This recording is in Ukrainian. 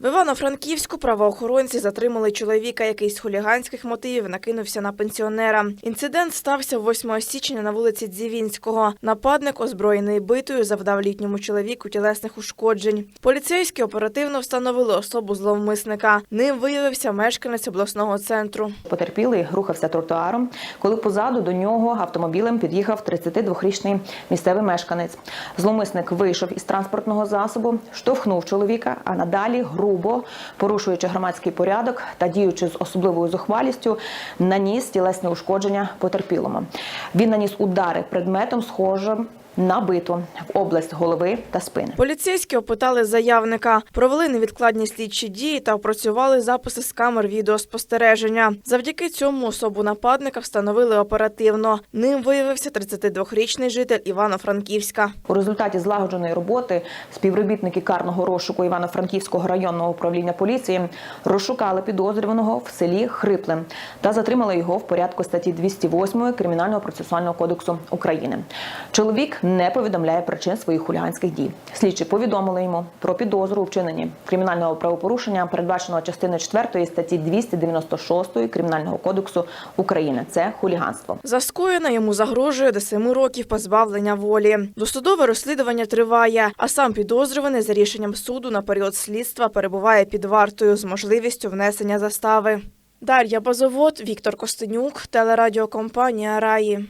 В Івано-Франківську правоохоронці затримали чоловіка, який з хуліганських мотивів накинувся на пенсіонера. Інцидент стався 8 січня на вулиці Дзівінського. Нападник, озброєний битою, завдав літньому чоловіку тілесних ушкоджень. Поліцейські оперативно встановили особу зловмисника. Ним виявився мешканець обласного центру. Потерпілий рухався тротуаром, коли позаду до нього автомобілем під'їхав 32-річний місцевий мешканець. Зловмисник вийшов із транспортного засобу, штовхнув чоловіка, а надалі грубо, порушуючи громадський порядок та діючи з особливою зухвалістю, наніс тілесне ушкодження потерпілому. Він наніс удари предметом, схожим на биту в область голови та спини. Поліцейські опитали заявника, провели невідкладні слідчі дії та опрацювали записи з камер відеоспостереження. Завдяки цьому особу нападника встановили оперативно. Ним виявився 32-річний житель Івано-Франківська. У результаті злагодженої роботи співробітники карного розшуку Івано-Франківського районного управління поліції розшукали підозрюваного в селі Хрипле та затримали його в порядку статті 208 Кримінального процесуального кодексу України. Чоловік не повідомляє причин своїх хуліганських дій. Слідчі повідомили йому про підозру у вчиненні кримінального правопорушення, передбаченого частиною 4 статті 296 Кримінального кодексу України. Це хуліганство. За скоєне йому загрожує до семи років позбавлення волі. Досудове розслідування триває, а сам підозрюваний за рішенням суду на період слідства перебуває під вартою з можливістю внесення застави. Дар'я Базовод, Віктор Костенюк, телерадіокомпанія Раї.